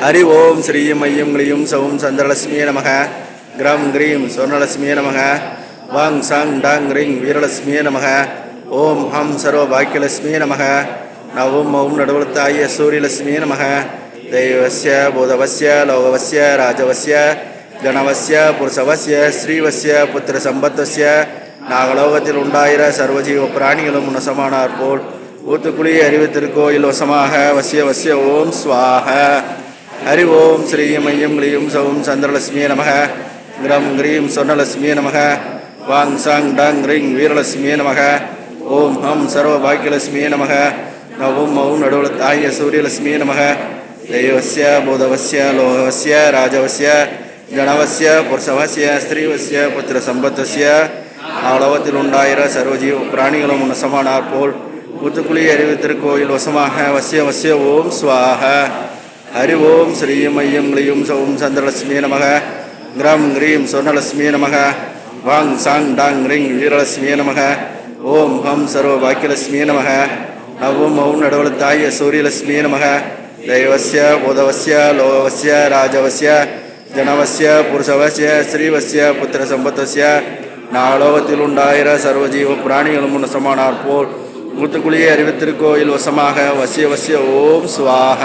ஹரி ஓம் ஸ்ரீயும் ஐயம் கிளியும் சவும் சந்திரலட்சுமியே நமக. கிரம் கிரீம் சுவர்ணலட்சுமியே நமக. வாங் சாங் டாங் ரிங் வீரலட்சுமியே நமக. ஓம் ஹம் சர்வ பாக்கியலட்சுமியே நமக. நவும் மவும் நடுவலத்தாய சூரியலட்சுமியே நமக. தெய்வசிய பூதவசிய லோகவசிய ராஜவசிய கணவசிய புருஷவசிய ஸ்ரீவசிய புத்திர சம்பத்தசிய நாகலோகத்தில் உண்டாயிர சர்வஜீவ பிராணிகளும் உன்னசமானார் போல். ஊத்துக்குழி அறிவு திருக்கோயில் வசமாக. வசிய வசிய ஓம் சுவாக. ஹரி ஓம் ஸ்ரீயம் ஐயம் கிளியும் சௌம் சந்திரலட்சுமியே நமக கிரம் கிரீம் சொர்ணலட்சுமியே நமக வாங் சாங் டாங் ரிங் வீரலட்சுமியே நமக ஓம் ஹம் சர்வ பாக்கியலட்சுமியே நமக நவும் மவும் நடுவில் தாய சூரியலட்சுமியே நமக தெய்வசிய பூதவசிய லோகவசிய ராஜவசிய ஜனவசிய புருஷவசிய ஸ்திரீவசிய புத்திர சம்பத்தசிய அவ்வளவத்தில் உண்டாயிர சர்வஜீவ பிராணிகளும் உன்னசமானார் போல் புத்துக்குழி அறிவு திருக்கோயில் வசமாக வசிய வசிய ஓம் சுவாக ஹரி ஓம் ஸ்ரீம் ஐயம் கிளியும் சௌம் சந்திரலட்சுமியே நமக கிரம் கிரீம் சொர்ணலட்சுமியே நமக வாங் சாங் டாங் ரிங் வீரலட்சுமியே நமக ஓம் ஹம் சர்வ பாக்கியலட்சுமியே நமக நவும் ஓம் நடுவில் தாய சூரியலட்சுமியே நமக தெய்வசிய பூதவஸ்ய லோகவசிய ராஜவசிய ஜனவசிய புருஷவசிய ஸ்ரீவசிய புத்திர சம்பத்தசிய நாலோகத்தில் உண்டாயிர சர்வஜீவ பிராணிகளும் உன்னசமானார் போல் முத்துக்குழியை அறிவித்திருக்கோயில் வசமாக வசிய வசிய ஓம் சுவாக